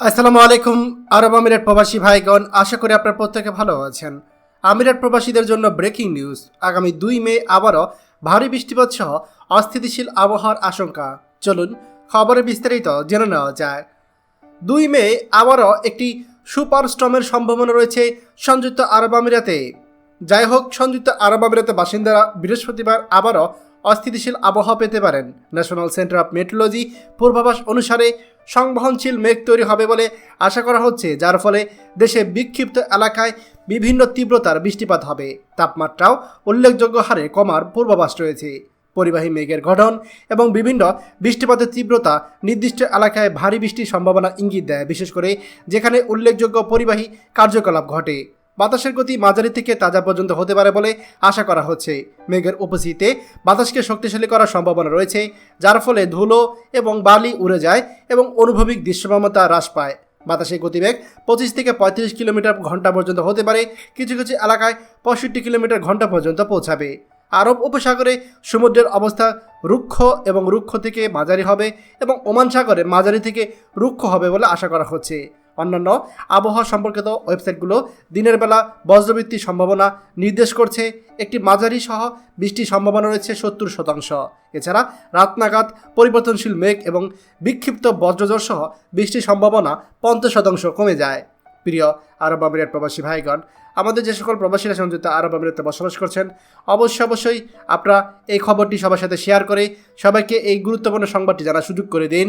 আসসালামু আলাইকুম, আরব আমিরাত প্রবাসী ভাইগণ, আশা করি আপনার প্রত্যেকে ভালো আছেন। আমিরাত প্রবাসীদের জন্য ব্রেকিং নিউজ আগামী দুই মে আবারও ভারী বৃষ্টিপাত সহ অস্থিতিশীল আবহাওয়ার আশঙ্কা। চলুন খবরে বিস্তারিত জেনে নেওয়া যায়। দুই মে আবারও একটি সুপার স্টর্মের সম্ভাবনা রয়েছে সংযুক্ত আরব আমিরাতে। যাই হোক, সংযুক্ত আরব আমিরাতে বাসিন্দারা বৃহস্পতিবার আবারও অস্থিতিশীল আবহাওয়া পেতে পারেন। ন্যাশনাল সেন্টার অফ মেট্রোলজি পূর্বাভাস অনুসারে সংবহনশীল মেঘ তৈরি হবে বলে আশা করা হচ্ছে, যার ফলে দেশে বিক্ষিপ্ত এলাকায় বিভিন্ন তীব্রতার বৃষ্টিপাত হবে। তাপমাত্রাও উল্লেখযোগ্য হারে কমার পূর্বাভাস রয়েছে। পরিবাহী মেঘের গঠন এবং বিভিন্ন বৃষ্টিপাতের তীব্রতা নির্দিষ্ট এলাকায় ভারী বৃষ্টির সম্ভাবনা ইঙ্গিত দেয়, বিশেষ করে যেখানে উল্লেখযোগ্য পরিবাহী কার্যকলাপ ঘটে। বাতাসের গতি মাঝারি থেকে তাজা পর্যন্ত হতে পারে বলে আশা করা হচ্ছে। মেঘের উপস্থিতিতে বাতাসকে শক্তিশালী করার সম্ভাবনা রয়েছে, যার ফলে ধুলো এবং বালি উড়ে যায় এবং অনুভবিক দৃশ্যমানতা হ্রাস পায়। বাতাসের গতিবেগ পঁচিশ থেকে পঁয়ত্রিশ কিলোমিটার ঘণ্টা পর্যন্ত হতে পারে, কিছু কিছু এলাকায় পঁয়ষট্টি কিলোমিটার ঘণ্টা পর্যন্ত পৌঁছাবে। আরব উপসাগরে সমুদ্রের অবস্থা রুক্ষ এবং রুক্ষ থেকে মাঝারি হবে এবং ওমান সাগরে মাঝারি থেকে রুক্ষ হবে বলে আশা করা হচ্ছে। অন্যান্য আবহাওয়া সম্পর্কিত ওয়েবসাইটগুলো দিনের বেলা বজ্রবৃষ্টির সম্ভাবনা নির্দেশ করছে। একটি মাঝারি সহ বৃষ্টির সম্ভাবনা রয়েছে সত্তর শতাংশ। এছাড়া রাত নাগাদ পরিবর্তনশীল মেঘ এবং বিক্ষিপ্ত বজ্রঝড় সহ বৃষ্টির সম্ভাবনা পঞ্চাশ শতাংশ কমে যায়। প্রিয় আরব আমিরাত প্রবাসী ভাইগণ, আমাদের যে সকল প্রবাসীরা সংযুক্ত আরব আমিরাতে বসবাস করছেন, অবশ্যই অবশ্যই আপনারা এই খবরটি সবার সাথে শেয়ার করে সবাইকে এই গুরুত্বপূর্ণ সংবাদটি জানার সুযোগ করে দিন।